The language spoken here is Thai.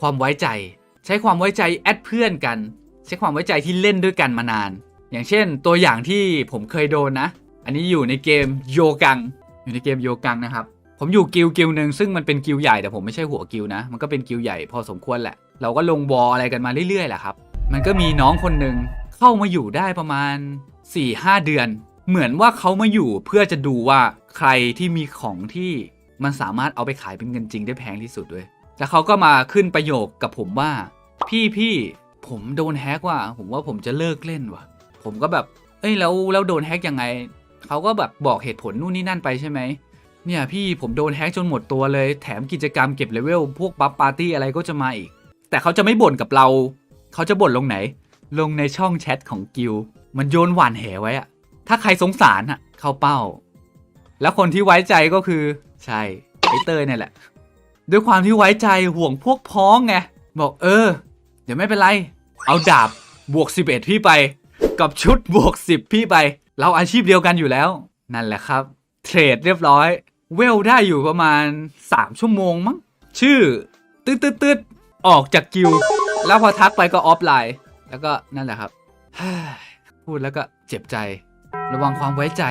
ความไว้ใจ ใช้ความไว้ใจแอดเพื่อนกัน ใช้ความไว้ใจที่เล่นด้วยกันมานาน อย่างเช่น ตัวอย่างที่ผมเคยโดนนะ อันนี้อยู่ในเกมโยกัง อยู่ในเกมโยกังนะครับ ผมอยู่กิลกิลหนึ่งซึ่งมันเป็นกิลใหญ่แต่ผมไม่ใช่หัวกิลนะ มันก็เป็นกิลใหญ่พอสมควรแหละ เราก็ลงวออะไรกันมาเรื่อยๆแหละครับ มันก็มีน้องคนหนึ่งเข้ามาอยู่ได้ประมาณ 4-5 เดือน เหมือนว่าเขามาอยู่เพื่อจะดูว่าใครที่มีของที่มันสามารถเอาไปขายเป็นเงินจริงได้แพงที่สุดด้วย แล้วเขาก็มาขึ้นประโยคกับผมว่า พี่พี่ผมโดนแฮกว่ะผมว่าผมจะเลิกเล่นว่ะ ผมก็แบบ เอ้ยแล้วแล้วโดนแฮกยังไงเขาก็แบบบอกเหตุผลนู่นนี่นั่นไปใช่ไหมเนี่ยพี่ผมโดนแฮกจนหมดตัวเลย แถมกิจกรรมเก็บเลเวลพวกบัฟปาร์ตี้อะไรก็จะมาอีก แต่เขาจะไม่บ่นกับเรา เขาจะบ่นลงไหน ลงในช่องแชทของกิลมันโยนหวานแหไว้อะถ้าใครสงสารอะเข้าเป้า แล้วคนที่ไว้ใจก็คือ ใช่ไอเตยเนี่ยแหละ ด้วยความที่ไว้ใจห่วงพวกพ้องไง บอกเออ เดี๋ยวไม่เป็นไร เอาดาบบวก 11 พี่ไป กับชุดบวก 10 พี่ไป เราอาชีพเดียวกันอยู่แล้ว นั่นแหละครับ เทรดเรียบร้อย เวลได้อยู่ประมาณ 3 ชั่วโมงมั้ง ชื่อตืดตืดตืดออกจากกิลแล้วพอทักไปก็ออฟไลน์ แล้วก็นั่นแหละครับ พูดแล้วก็เจ็บใจ ระวังความไว้ใจ